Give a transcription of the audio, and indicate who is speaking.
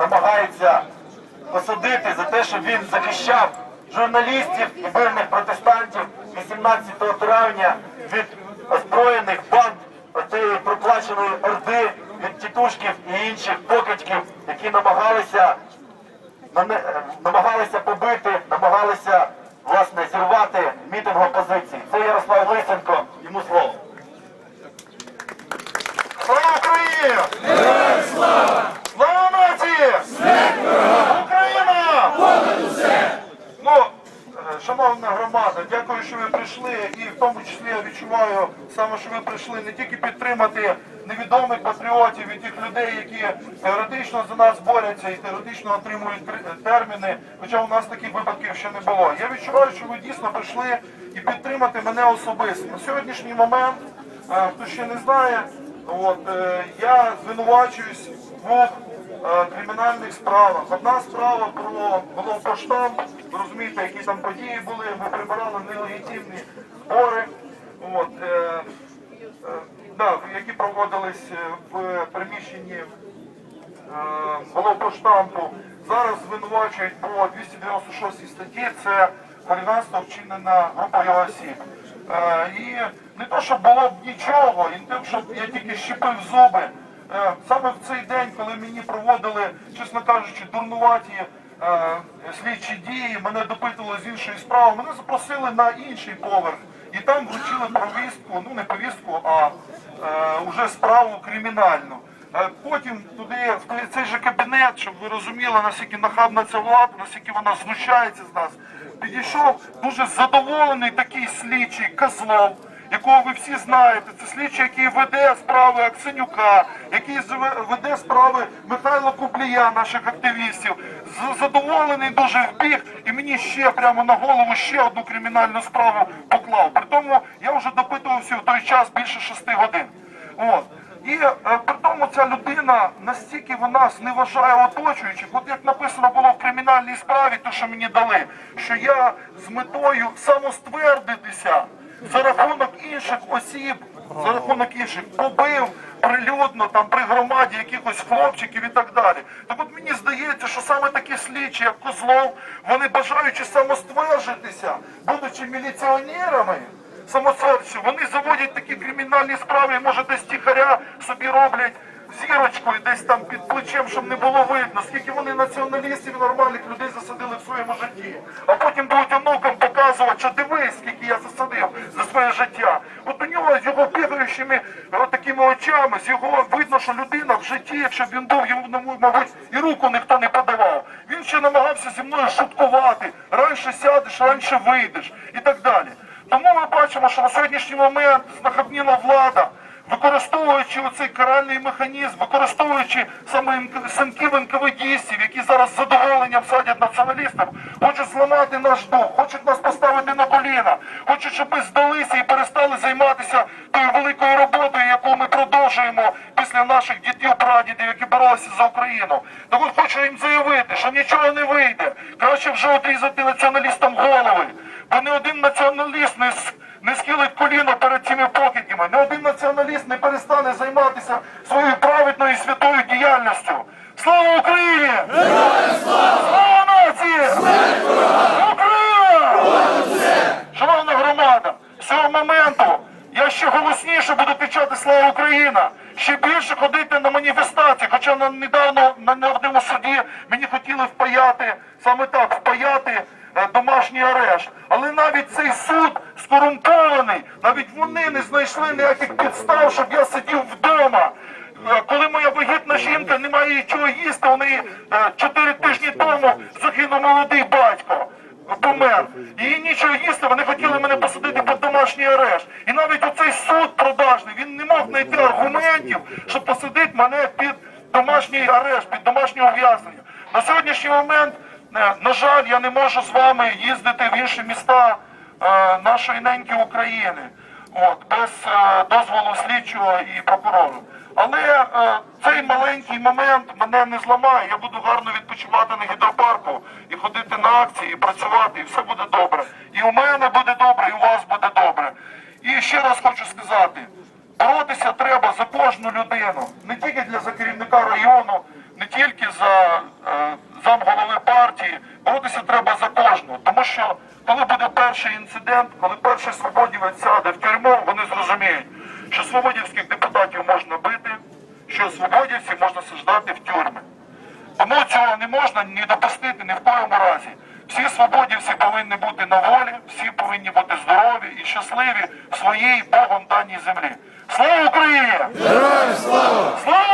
Speaker 1: намагаються посадити за те, що він захищав журналістів і мирних протестантів 18 травня від озброєних банд оцієї проплаченої орди від тітушків і інших покидьків, які намагалися намагалися побити, намагалися власне зірвати мітинг опозиції. Це Ярослав Лисенко, йому слово. Слава Україні! Слава! Слава нації! Україна! Ну, е, шановна громада, дякую, що ви прийшли. І в тому числі я відчуваю саме, що ви прийшли не тільки підтримати невідомих патріотів і тих людей, які теоретично за нас борються і теоретично отримують терміни, хоча у нас таких випадків ще не було. Я відчуваю, що ви дійсно прийшли і підтримати мене особисто. На сьогоднішній момент, е, хто ще не знає, от, е, я звинувачуюсь в кримінальних справах. Одна справа про головпоштам, ви розумієте, які там події були, ми прибирали нелегітимні збори, от, е, е, да, які проводились е, в приміщенні е, головпоштампу. Зараз звинувачують по 296 статті, це хуліганство вчинена групою осіб. Е, і не то, щоб було б нічого, і не те, щоб я тільки щепив зуби. Е, Саме в цей день, коли мені проводили, чесно кажучи, дурнуваті е, слідчі дії, мене допитували з іншої справи, мене запросили на інший поверх. І там вручили повістку, ну не повістку, а е, уже справу кримінальну. Е, Потім туди, в цей же кабінет, щоб ви розуміли, наскільки нахабна ця влада, наскільки вона знущається з нас, підійшов дуже задоволений такий слідчий Козлов, якого ви всі знаєте. Це слідчий, який веде справи Аксенюка, який веде справи Михайла Кублія, наших активістів. Задоволений дуже вбіг, і мені ще прямо на голову ще одну кримінальну справу поклав. При тому я вже допитувався в той час більше шести годин. От. І е, при тому ця людина настільки вона зневажає оточуючих, от як написано було в кримінальній справі, то що мені дали, що я з метою самоствердитися за рахунок інших осіб, за рахунок інших побив прилюдно там при громаді якихось хлопчиків і так далі. Так от мені здається, що саме такі слідчі, як Козлов, вони бажаючи самостверджитися, будучи міліціонерами, самоцерці, вони заводять такі кримінальні справи, може десь тихаря собі роблять зірочкою десь там під плечем, щоб не було видно, скільки вони націоналістів нормальних людей засадили в своєму житті. А потім будуть онукам показувати, що дивись, скільки я засадив за своє життя. От у нього з його бігаючими такими очами, з його видно, що людина в житті, якщо б він був, йому, ну, мабуть, і руку ніхто не подавав. Він ще намагався зі мною шуткувати. Раніше сядеш, раніше вийдеш і так далі. Тому ми бачимо, що на сьогоднішній момент знахабніла влада, використовуючи оцей каральний механізм, використовуючи саме синків НКВДістів, які зараз задоволенням садять націоналістам, хочуть зламати наш дух, хочуть нас поставити на коліна, хочуть, щоб ми здалися і перестали займатися тою великою роботою, яку ми продовжуємо після наших дітей, прадідів, які боролися за Україну. Так от хочу їм заявити, що нічого не вийде. Краще вже одрізати націоналістам голови. Бо не один націоналіст не, не схилить коліно перед цими покидьми. не один націоналіст не перестане займатися своєю праведною і святою діяльністю. Слава Україні! Слава нації! Україна! Шановна громада, з цього моменту я ще голосніше буду кричати Слава Україна! Ще більше ходити на маніфестації, хоча на- недавно на одному суді мені хотіли впаяти, саме так, впаяти е, домашній арешт. Але навіть цей суд скорумпований, навіть вони не знайшли ніяких підстав, щоб я сидів вдома. Е, Коли моя вагітна жінка не має чого їсти, у неї чотири тижні тому загинув молодий батько помер. Їй нічого їсти, вони хотіли мене посадити під домашній арешт. І навіть оцей суд продажний, він не мог знайти аргументів, щоб посадити мене під домашній арешт, під домашнє ув'язнення. На сьогоднішній момент, е, на жаль, я не можу з вами їздити в інші міста е, нашої неньки України. От, без е, дозволу слідчого і прокурора. Але цей маленький момент мене не зламає. Я буду гарно відпочивати на гідропарку і ходити на акції, і працювати, і все буде добре. І у мене буде добре, і у вас буде. І ще раз хочу сказати: боротися треба за кожну людину, не тільки для за керівника району, не тільки за зам голови партії, боротися треба за кожного. Тому що коли буде перший інцидент, коли перший свободівець сяде в тюрму, вони зрозуміють, що свободівських депутатів можна бити, що свободівців можна саждати в тюрми. Тому цього не можна ні допустити ні в коєму разі. Всі свободівці повинні бути на волі, всі повинні бути здорові і щасливі в своїй Богом даній землі. Слава Україні! Героям слава! Слава